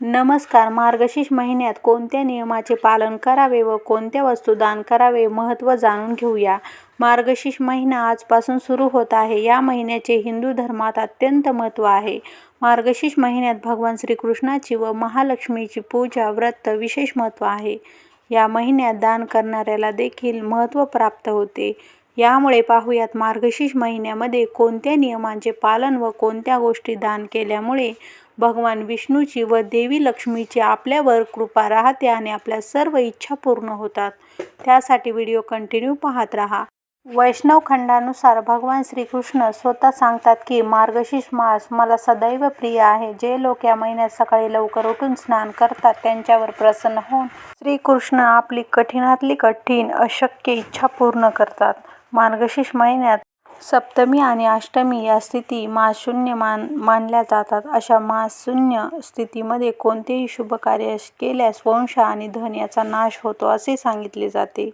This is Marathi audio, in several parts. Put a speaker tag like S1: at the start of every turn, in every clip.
S1: नमस्कार. मार्गशीर्ष महिन्यात कोणत्या नियमाचे पालन करावे व कोणत्या वस्तू दान करावे महत्त्व जाणून घेऊया. मार्गशीर्ष महिना आजपासून सुरू होत आहे. या महिन्याचे हिंदू धर्मात अत्यंत महत्त्व आहे. मार्गशीर्ष महिन्यात भगवान श्रीकृष्णाची व महालक्ष्मीची पूजा व्रत विशेष महत्त्व आहे. या महिन्यात दान करणाऱ्याला देखील महत्त्व प्राप्त होते. यामुळे पाहूयात मार्गशीर्ष महिन्यामध्ये कोणत्या नियमांचे पालन व कोणत्या गोष्टी दान केल्यामुळे भगवान विष्णूची व देवी लक्ष्मीची आपल्यावर कृपा राहते आणि आपल्या सर्व इच्छा पूर्ण होतात. त्यासाठी व्हिडिओ कंटिन्यू पाहत राहा. वैष्णव खंडानुसार भगवान श्रीकृष्ण स्वतः सांगतात की मार्गशीर्ष मास मला सदैव प्रिय आहे. जे लोक या महिन्यात सकाळी लवकर उठून स्नान करतात त्यांच्यावर प्रसन्न होऊन श्रीकृष्ण आपली कठीणातली कठीण अशक्य इच्छा पूर्ण करतात. मार्गशीर्ष महिन्यात सप्तमी आणि अष्टमी या स्थिती मासशून्य मान मानल्या जातात. अशा मासशून्य स्थितीमध्ये कोणतेही शुभ कार्य केल्यास वंश आणि धन याचा नाश होतो असे सांगितले जाते.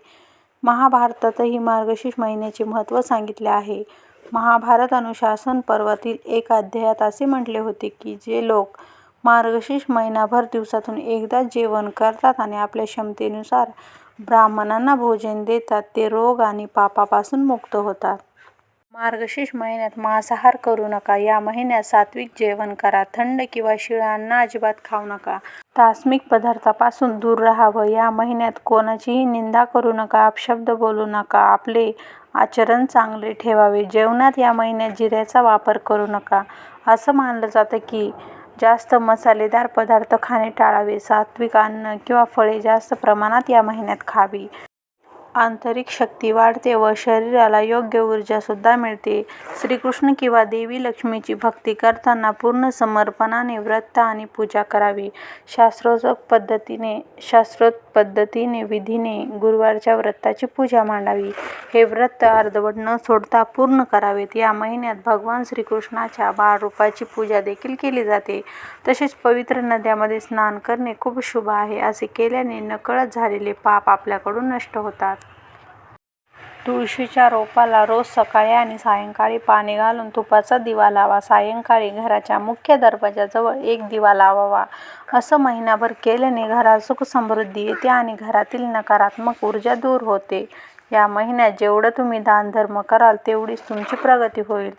S1: महाभारतातही मार्गशीर्ष महिन्याचे महत्त्व सांगितले आहे. महाभारत अनुशासन पर्वातील एक अध्यायात असे म्हटले होते की जे लोक मार्गशीर्ष महिनाभर दिवसातून एकदा जेवण करतात आणि आपल्या क्षमतेनुसार ब्राह्मणांना भोजन देतात ते रोग आणि पापापासून मुक्त होतात. मार्गशीर्ष महिन्यात मांसाहार करू नका. या महिन्यात सात्विक जेवण करा. थंड किंवा शिळांना अन्न अजिबात खाऊ नका. तामसिक पदार्थापासून दूर राहावं. या महिन्यात कोणाचीही निंदा करू नका. अपशब्द बोलू नका. आपले आचरण चांगले ठेवावे. जेवणात या महिन्यात जिऱ्याचा वापर करू नका. असं मानलं जातं की जास्त मसालेदार पदार्थ खाणे टाळावे. सात्विक अन्न किंवा फळे जास्त प्रमाणात या महिन्यात खावी. आंतरिक शक्ती वाढते व शरीराला योग्य ऊर्जासुद्धा मिळते. श्रीकृष्ण किंवा देवी लक्ष्मीची भक्ती करताना पूर्ण समर्पणाने व्रत आणि पूजा करावी. शास्त्रोक्त पद्धतीने शास्त्रोक्त पद्धतीने विधीने गुरुवारच्या व्रताची पूजा मांडावी. हे व्रत अर्धवट न सोडता पूर्ण करावेत. या महिन्यात भगवान श्रीकृष्णाच्या बाळरूपाची पूजा देखील केली जाते. तसेच पवित्र नद्यामध्ये स्नान करणे खूप शुभ आहे. असे केल्याने नकळत झालेले पाप आपल्याकडून नष्ट होतात. तुळशीच्या रोपाला रोज सकाळी आणि सायंकाळी पाणी घालून तुपाचा दिवा लावा. सायंकाळी घराच्या मुख्य दरवाजाजवळ एक दिवा लावावा. असं महिनाभर केल्याने घरात सुख समृद्धी येते आणि घरातील नकारात्मक ऊर्जा दूर होते. या महिन्यात जेवढं तुम्ही दानधर्म कराल तेवढीच तुमची प्रगती होईल.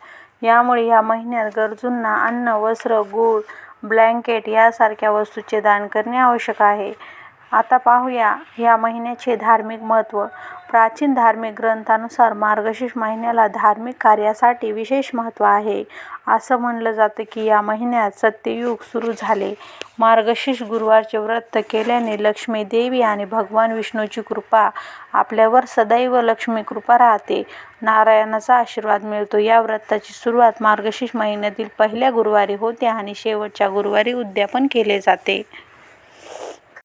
S1: यामुळे या महिन्यात गरजूंना अन्न वस्त्र गूळ ब्लँकेट यासारख्या वस्तूंचे दान करणे आवश्यक आहे. आता पाहूया या महिन्याचे धार्मिक महत्त्व. प्राचीन धार्मिक ग्रंथानुसार मार्गशीर्ष महिन्याला धार्मिक कार्यासाठी विशेष महत्त्व आहे. असं म्हणलं जातं की या महिन्यात सत्ययुग सुरू झाले. मार्गशीर्ष गुरुवारचे व्रत केल्याने लक्ष्मी देवी आणि भगवान विष्णूची कृपा आपल्यावर सदैव लक्ष्मी कृपा राहते. नारायणाचा आशीर्वाद मिळतो. या व्रताची सुरुवात मार्गशीर्ष महिन्यातील पहिल्या गुरुवारी होते आणि शेवटच्या गुरुवारी उद्यापन केले जाते.